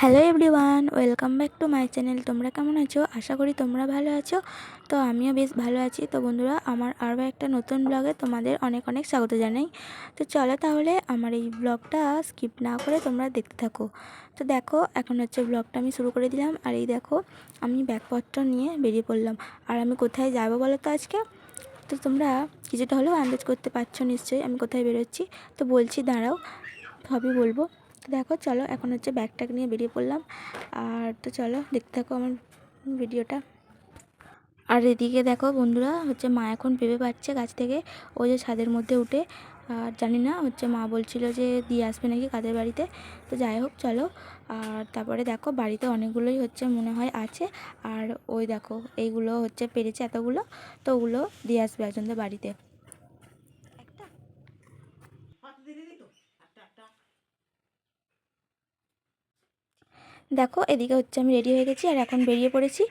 Hello everyone, welcome back to my channel. তোমরা কেমন আছো? আশা করি তোমরা ভালো আছো। তো আমিও বেশ ভালো আছি। তো বন্ধুরা, আমার আরও একটা নতুন ব্লগে তোমাদের অনেক অনেক স্বাগত জানাই। তো চলো তাহলে আমার এই ব্লগটা স্কিপ না করে তোমরা দেখতে থাকো। তো দেখো, এখন হচ্ছে ব্লগটা আমি শুরু করে দিলাম। আর এই দেখো, আমি ব্যাগপত্র নিয়ে বেরিয়ে পড়লাম। আর আমি কোথায় যাব বলো তো আজকে? তো তোমরা কিছুটা হলেও আন্দাজ করতে পারছ নিশ্চয়ই। আমি কোথায় বেরোচ্ছি? তো বলছি দাঁড়াও, সবই বলব। দেখো, চলো এখন হচ্ছে ব্যাগটাগ নিয়ে বেরিয়ে পড়লাম। আর তো চলো, দেখতে থাকো আমার ভিডিওটা আর এদিকে দেখো বন্ধুরা, হচ্ছে মা এখন পেঁপে পাচ্ছে গাছ থেকে ওই যে ছাদের মধ্যে উঠে। আর জানি না, হচ্ছে মা বলছিল যে দিয়ে আসবে নাকি কাদের বাড়িতে। তো যাই হোক, চলো। আর তারপরে দেখো, বাড়িতে অনেকগুলোই হচ্ছে মনে হয় আছে। আর ওই দেখো, এইগুলো হচ্ছে পেরেছে এতগুলো, তো ওগুলো দিয়ে আসবে একজনদের বাড়িতে। দেখো, এদিকে হচ্ছে আমি রেডি হয়ে গেছি আর এখন বেরিয়ে পড়েছি।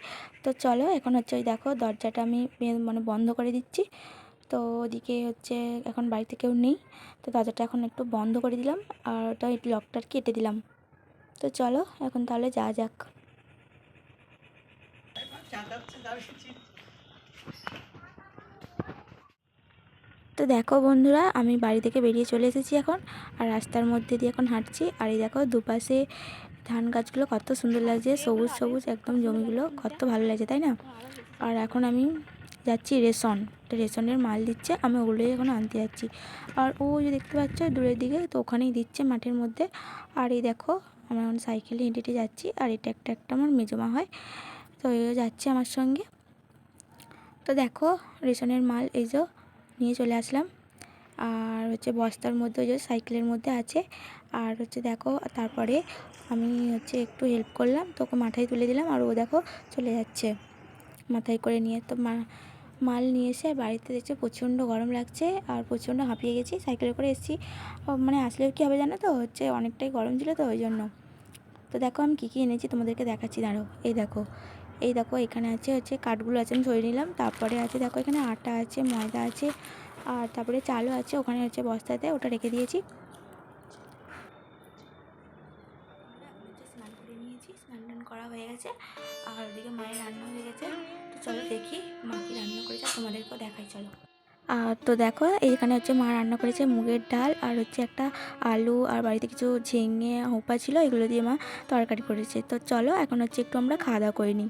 তো চলো, এখন হচ্ছে ওই দেখো, দরজাটা আমি মানে বন্ধ করে দিচ্ছি। তো ওদিকে হচ্ছে এখন বাড়িতে কেউ নেই। তো দরজাটা এখন একটু বন্ধ করে দিলাম আর ওটা লকটার কেটে দিলাম। তো চলো, এখন তাহলে যা যাক। তো দেখো বন্ধুরা, আমি বাড়ি থেকে বেরিয়ে চলে এসেছি এখন। আর রাস্তার মধ্যে দিয়ে এখন হাঁটছি। আর এই দেখো, দুপাশে ধান গাছগুলো কত সুন্দর লাগছে, সবুজ সবুজ একদম জমিগুলো কত ভালো লাগছে, তাই না? আর এখন আমি যাচ্ছি রেশন রেশনের মাল দিচ্ছে, আমি ওগুলোই এখন আনতে যাচ্ছি। আর ও যে দেখতে পাচ্ছ দূরের দিকে, তো ওখানেই দিচ্ছে মাঠের মধ্যে। আর এই দেখো আমরা এখন সাইকেলে হেঁটে হেঁটে যাচ্ছি, আর এটা একটা একটা আমার মেজমা হয়, তো এও যাচ্ছে আমার সঙ্গে। তো দেখো, রেশনের মাল এই যে নিয়ে চলে আসলাম। আর হচ্ছে বস্তার মধ্যে যে সাইকেলের মধ্যে আছে। আর হচ্ছে দেখো, তারপরে আমি হচ্ছে একটু হেল্প করলাম তো ওকে মাথায় তুলে দিলাম আর ও দেখো চলে যাচ্ছে। মাথায় করে নিয়ে তো মা, মাল নিয়ে এসে বাড়িতে দেখছে প্রচণ্ড গরম লাগছে আর প্রচণ্ড হাঁপিয়ে গেছি, সাইকেলে করে এসেছি। মানে আসলেও কী হবে জানো তো? হচ্ছে অনেকটাই গরম ছিল তো ওই জন্য। তো দেখো আমি কী কী এনেছি তোমাদেরকে দেখাচ্ছি দাঁড়ো এই দেখো এই দেখো এখানে আছে হচ্ছে কাঠগুলো আছে, আমি সরিয়ে নিলাম। তারপরে আছে দেখো এখানে আটা আছে, ময়দা আছে আর তারপরে চালও আছে, ওখানে হচ্ছে বস্তাতে, ওটা রেখে দিয়েছি। স্নান করে নিয়েছি, স্নান টান করা হয়ে গেছে, আর ওদিকে মায়ের রান্না হয়ে গেছে। তো চলো দেখি মা কি রান্না করেছে তোমাদেরকেও দেখাই, চলো। আর তো দেখো, এইখানে হচ্ছে মা রান্না করেছে মুগের ডাল, আর হচ্ছে একটা আলু, আর বাড়িতে কিছু ঝিঙে হোপা ছিল, এগুলো দিয়ে মা তরকারি করেছে। তো চলো, এখন হচ্ছে একটু আমরা খাওয়া দাওয়া করে নিই।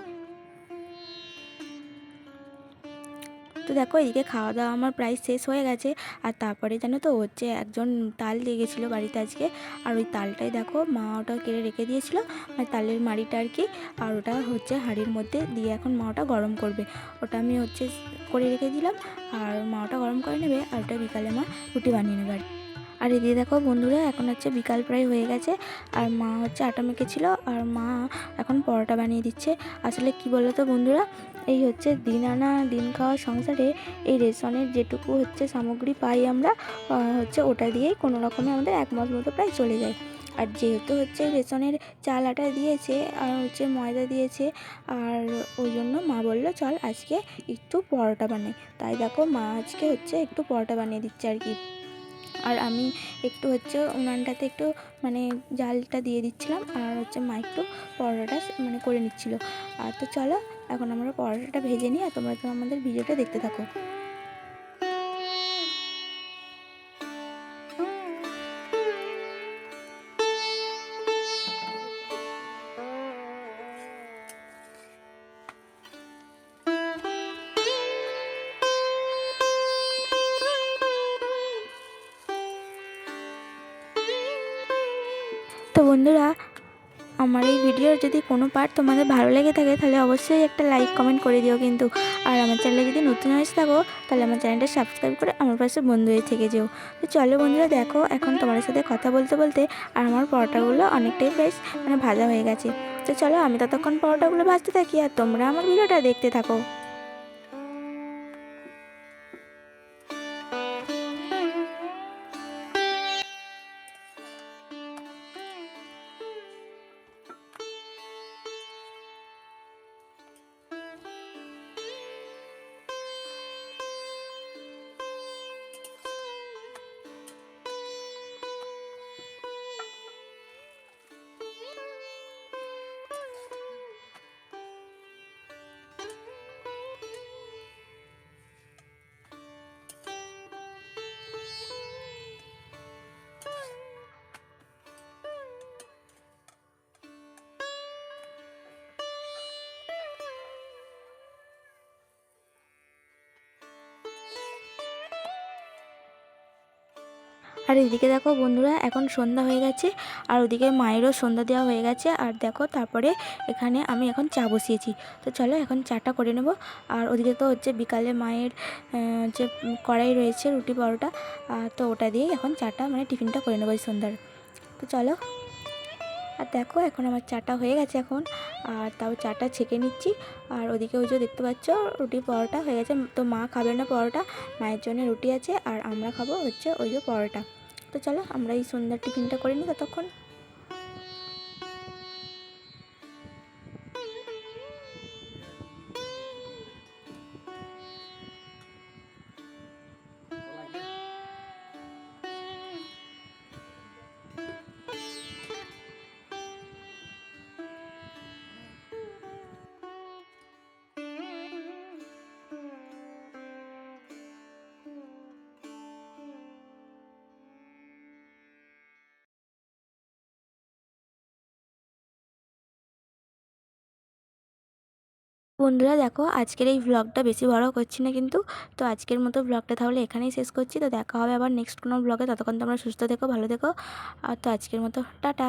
তো দেখো এদিকে খাওয়া দাওয়া আমার প্রায় শেষ হয়ে গেছে। আর তারপরে জানো তো হচ্ছে একজন তাল দিয়ে গেছিল বাড়িতে আজকে। আর ওই তালটাই দেখো মা ওটা কেড়ে রেখে দিয়েছিল মানে তালের মাড়িটা আর কি। আর ওটা হচ্ছে হাঁড়ির মধ্যে দিয়ে এখন মা ওটা গরম করবে। ওটা আমি হচ্ছে করে রেখে দিলাম, আর মা ওটা গরম করে নেবে, আর ওটা বিকালে মা রুটি বানিয়ে নেবে আর আর এদিকে দেখো বন্ধুরা, এখন হচ্ছে বিকাল প্রায় হয়ে গেছে, আর মা হচ্ছে আটা মেখেছিল, আর মা এখন পরোটা বানিয়ে দিচ্ছে। আসলে কি বলো তো বন্ধুরা এই হচ্ছে দিন আনা, দিন খাওয়া সংসারে এই রেশনের যেটুকু হচ্ছে সামগ্রী পাই আমরা হচ্ছে ওটা দিয়েই কোনো রকমে আমাদের এক মাস মতো প্রায় চলে যায়। আর যেহেতু হচ্ছে রেশনের চাল আটা দিয়েছে, আর হচ্ছে ময়দা দিয়েছে, আর ওই জন্য মা বলল, চল আজকে একটু পরোটা বানাই। তাই দেখো মা আজকে হচ্ছে একটু পরোটা বানিয়ে দিচ্ছে আর কি। আর আমি একটু হচ্ছে উনানটাতে একটু মানে জালটা দিয়ে দিচ্ছিলাম, আর হচ্ছে মা একটু পরোটাটা মানে করে নিচ্ছিল। আর তো চলো এখন আমরা পরোটাটা ভেজে নিই আর তোমরা তো আমাদের ভিডিওটা দেখতে থাকো। তো বন্ধুরা আমার এই ভিডিওর যদি কোনো পার্ট তোমাদের ভালো লেগে থাকে, তাহলে অবশ্যই একটা লাইক কমেন্ট করে দিও কিন্তু। আর আমার চ্যানেলে যদি নতুন হয়েছে থাকো, তাহলে আমার চ্যানেলটা সাবস্ক্রাইব করে আমার পাশে বন্ধু হয়ে থেকে যেও। তো চলো বন্ধুরা, দেখো এখন তোমার সাথে কথা বলতে বলতে আর আমার পরোটাগুলো অনেকটাই বেশ মানে ভাজা হয়ে গেছে। তো চলো আমি ততক্ষণ পরোটাগুলো ভাজতে থাকি আর তোমরা আমার ভিডিওটা দেখতে থাকো। আর এদিকে দেখো বন্ধুরা, এখন সন্ধ্যা হয়ে গেছে, আর ওদিকে মায়েরও সন্ধ্যা দেওয়া হয়ে গেছে, আর দেখো তারপরে এখানে আমি এখন চা বসিয়েছি। তো চলো এখন চাটা করে নেব, আর ওদিকে তো হচ্ছে বিকালে মায়ের যে কড়াই রয়েছে, রুটি পরোটা তো ওটা দিয়েই এখন চাটা মানে টিফিনটা করে নেব এই সন্ধ্যার। তো চলো, আর দেখো এখন আমার চাটা হয়ে গেছে এখন, আর তাও চাটা ছেঁকে নিচ্ছি, আর ওদিকে ওই যে দেখতে পাচ্ছ রুটি পরোটা হয়ে গেছে, তো মা খাবে না পরোটা, মায়ের জন্য রুটি আছে, আর আমরা খাব হচ্ছে ওই যে পরোটা। তো চলো আমরা এই সন্ধ্যার টিফিনটা করে নিই ততক্ষণ। বন্ধুরা দেখো, আজকের এই ব্লগটা বেশি বড় করছি না কিন্তু। তো আজকের মতো ব্লগটা তাহলে এখানেই শেষ করছি। তো দেখা হবে আবার নেক্সট কোনো ব্লগে ততক্ষণ তোমরা সুস্থ থেকো, ভালো থেকো। আর তো আজকের মতো, টাটা।